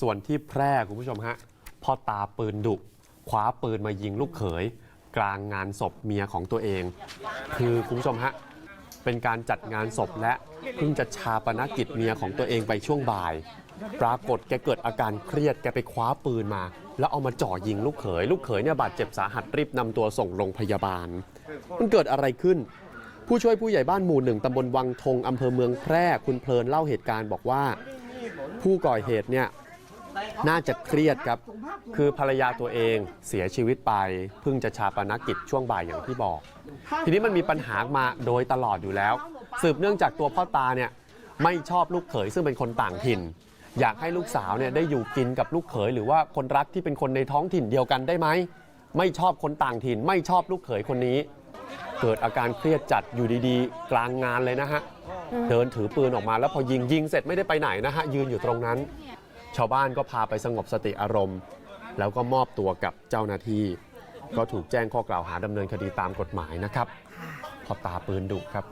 ส่วนที่แพร่คุณผู้ชมฮะพ่อตาปืนดุคว้าปืนมายิงลูกเขย กลางงานศพเมียของตัวเอง คือคุณผู้ชมฮะเป็นการจัดงานศพและเพิ่งจะชาปนกิจเมียของตัวเองไปช่วงบ่าย ปรากฏแกเกิดอาการเครียดแกไปคว้าปืนมา แล้วเอามาจ่อยิงลูกเขย ลูกเขยเนี่ยบาดเจ็บสาหัสรีบนำตัวส่งโรงพยาบาล มันเกิดอะไรขึ้น ผู้ช่วยผู้ใหญ่บ้านหมู่หนึ่งตำบลวังทงอำเภอเมืองแพร่คุณเพลินเล่าเหตุการณ์บอกว่า ผู้ก่อเหตุเนี่ย น่าจะเครียดครับ คือภรรยาตัวเองเสียชีวิตไป เพิ่งจะชาปนกิจช่วงบ่ายอย่างที่บอก ทีนี้มันมีปัญหามาโดยตลอดอยู่แล้ว สืบเนื่องจากตัวพ่อตาเนี่ยไม่ชอบลูกเขยซึ่งเป็นคนต่างถิ่น อยากให้ลูกสาวเนี่ยได้อยู่กินกับลูกเขยหรือว่าคนรักที่เป็นคนในท้องถิ่นเดียวกันได้ไหมไม่ชอบคนต่างถิ่น ไม่ชอบลูกเขยคนนี้ เกิดอาการเครียดจัดอยู่ดีๆ กลางงานเลยนะฮะเดินถือปืนออกมาแล้วพอยิงยิงเสร็จไม่ได้ไปไหนนะฮะยืนอยู่ตรงนั้น ชาวบ้านก็พาไปสงบสติอารมณ์ แล้วก็มอบตัวกับเจ้าหน้าที่ ก็ถูกแจ้งข้อกล่าวหาดำเนินคดีตามกฎหมายนะครับพอตาปืนดุครับ